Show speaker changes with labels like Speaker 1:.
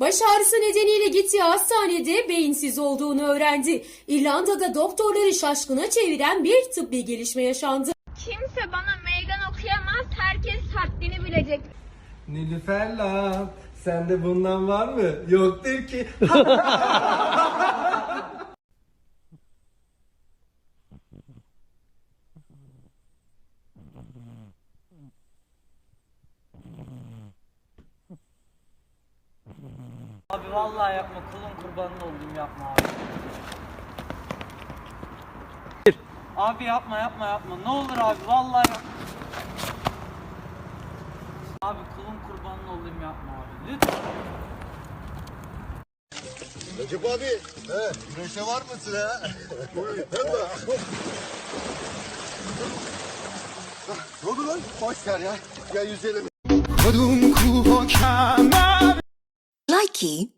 Speaker 1: Baş ağrısı nedeniyle gittiği hastanede beyinsiz olduğunu öğrendi. İrlanda'da doktorları şaşkına çeviren bir tıbbi gelişme yaşandı.
Speaker 2: Kimse bana meydan okuyamaz, herkes haddini bilecek.
Speaker 3: Nilüfer lan, sende bundan var mı? Yoktur ki.
Speaker 4: Abi vallahi yapma kulun kurbanın oldum yapma abi. Abi yapma yapma yapma ne olur abi vallahi yapma. Abi kulun kurbanın oldum yapma abi lütfen.
Speaker 5: Recep abi, he, güneşe var mısın ha? Hem de. ne oldu lan? Boş ver ya. Gel yüzelim.
Speaker 6: Nike.